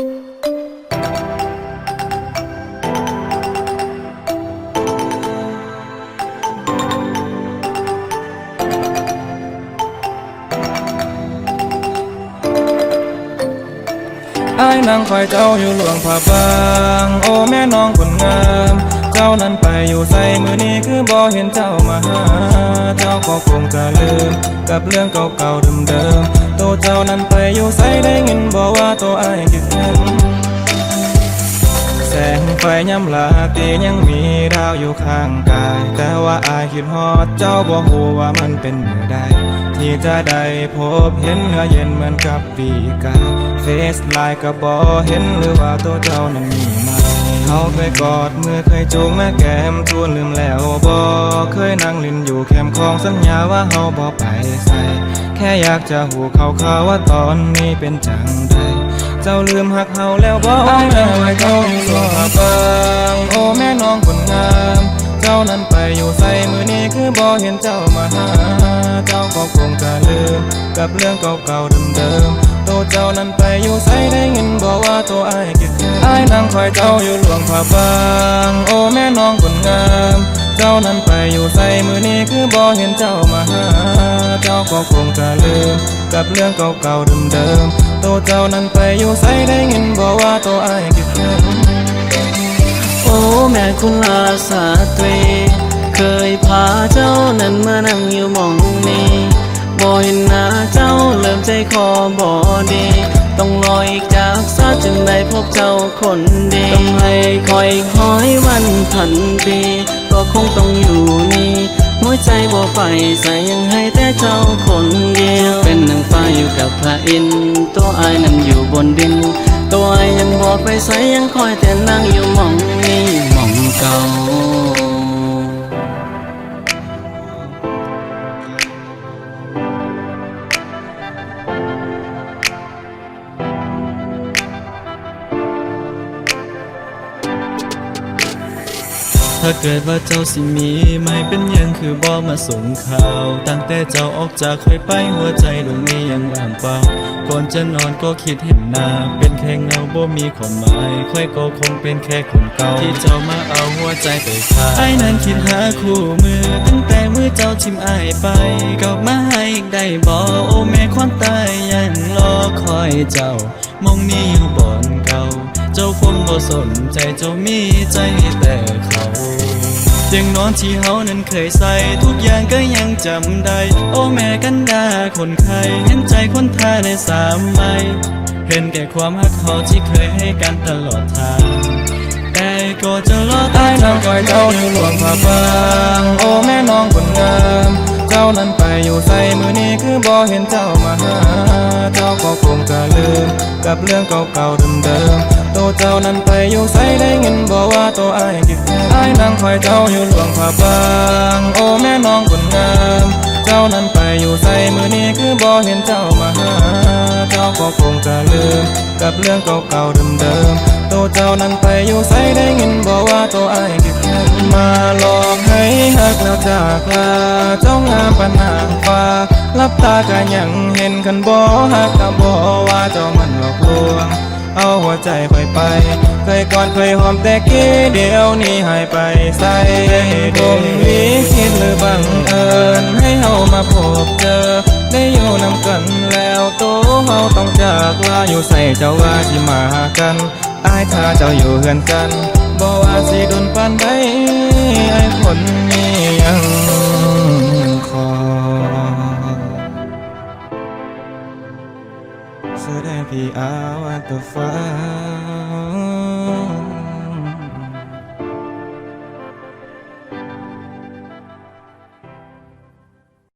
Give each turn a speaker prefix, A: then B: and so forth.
A: อายนั่งคอยเจ้าอยู่หลวงผาบาง โอ้แม่น้องคนงาม จ้านั้นไปอยู่ใส่มือนี้คือบ่เห็นเจ้ามาหา เจ้าก็คงจะลืม กับเรื่องเก่าๆเดิมๆตัวเจ้านั้นไปอยู่ใส่ได้ยินบอกว่าตัวอายคิดถึงแสงไฟย้ำลาตียังมีดาวอยู่ข้างกาย แต่ว่าอายคิดฮอดเจ้าบ่ฮู้ว่ามันเป็นเมื่อใดที่จะได้พบเห็นเนื้อเย็นเหมือนกับปีกายเฟซไลน์ก็บ่เห็นหรือว่าตัวเจ้านั้นมีม เขาเคยกอดมือเคยจูงแม่แก้มทวนลืมแล้วบ่เคยนั่งลินอยู่แคมป์ของสัญญาว่าเฮาบ่ไปใส่ แค่อยากจะหูเขาข่าวว่าตอนนี้เป็นจังใดเจ้าลืมหักเฮาแล้วบ่อ้าแม่ไว้เขาตัวงพระบางโอ้แม่น้องคนงาม เจ้านั้นไปอยู่ใส่มือนี้คือบ่เห็นเจ้ามาหา เจ้าก็คงจะลืม กับเรื่องเก่าๆเดิมๆตัวเจ้านั้นไปอยู่ใส่ได้ยินบอกว่าตัวไอ้ายคิดถึงอ้นั่งคอยเจ้าอยู่หลวงพระบาง โอ้แม่น้องคนงาม เจ้านั้นไปอยู่ใส่มือนี้คือบ่เห็นเจ้ามาหา เจ้าก็คงจะลืม กับเรื่องเก่าๆเดิมๆตัวเจ้านั้นไปอยู่ใส่ได้ยินบอกว่าตัวอ้ายคิดถึง
B: โอ้ แม่คุณลาสาตรี เคยพาเจ้านั้นมานั่งอยู่มองนี้บ่เห็นหน้าเจ้าเริ่มใจคอบ่ดี ต้องรออีกจากซาจึงได้พบเจ้าคนดีต้องให้คอยคอยวันพันปี ก็คงต้องอยู่นี่หัวใจบ่ไปใส่ยังให้แต่เจ้าคนเดียว เป็นนางฟ้าอยู่กับพระอินทร์ตัวอายนั้นอยู่บนดิน ตัวอายยังบ่ไปใส่ยังคอยแต่นั่งอยู่มองนี้ ถ้าเกิดว่าเจ้าสิมีไม่เป็นยังคือบ่มาส่งข่าว ตั้งแต่เจ้าออกจากเคยไปหัวใจดวงนี้ยังว่างเปล่า ก่อนจะนอนก็คิดเห็นหน้า เป็นแค่เงาบ่มีความหมาย ค่อยก็คงเป็นแค่คนเก่า ที่เจ้ามาเอาหัวใจไปขายไอ้นั้นคิดหาคู่มือ ตั้งแต่มือเจ้าชิมอายไปกลับมาให้อีกได้บ่โอ้แม่ความตายยังรอคอยเจ้ามองนี้อยู่บ่อนเก่า เจ้าคงบ่สนใจเจ้ามีใจแต่เขา เตียงนอนที่เฮานั้นเคยใส่ ทุกอย่างก็ยังจำได้ โอ้แม่กันดาคนไข้เห็นใจคนท่าในสามไม้เห็นแก่ความฮักเขาที่เคยให้กันตลอดทางแต่ก็จะรอ
A: อ้ายนั่งคอยเจ้าอยู่หลวงพระบางโอ้แม่น้องคนงามเจ้านั้นไปอยู่ใส่มือนี้คือบ่เห็นเจ้ามาหาเจ้าก็คงจะลืม กับเรื่องเก่าๆเดิมๆตัวเจ้านั้นไปอยู่ใส่ได้ยินบอว่าตัวอ้ายายนั่งคอยเจ้าอยู่หลวงพระบาง โอ้แม่น้องคนงาม เจ้านั้นไปอยู่ใส่มือนี้คือบ่เห็นเจ้ามาหา เจ้าก็คงจะลืมกับเรื่องเก่าๆเดิมๆตัวเจ้านั้นไปอยู่ใส่ได้ยินบอกว่าตัวอ้ายคิดถึงมาหลอกให้หักแล้วจากลาเจ้างามปานนางฟ้ารับตาก็ยังเห็นคันบ่หักก็บ่ว่า เอาหัวใจไปไป เคยกอดเคยหอมแต่กี้เดี๋ยวนี้หายไปใส่ดงวิคิดหรือบังเอิญให้เฮามาพบเจอ ได้อยู่นำกันแล้วโตเฮาต้องจากลาอยู่ใส่เจ้าว่าสิมาหากันอายถ้าเจ้าอยู่เฮือนกันบอกว่าสิดุนปานใดไอ้คนนี้ แสดงพี่อาวัตฟ้า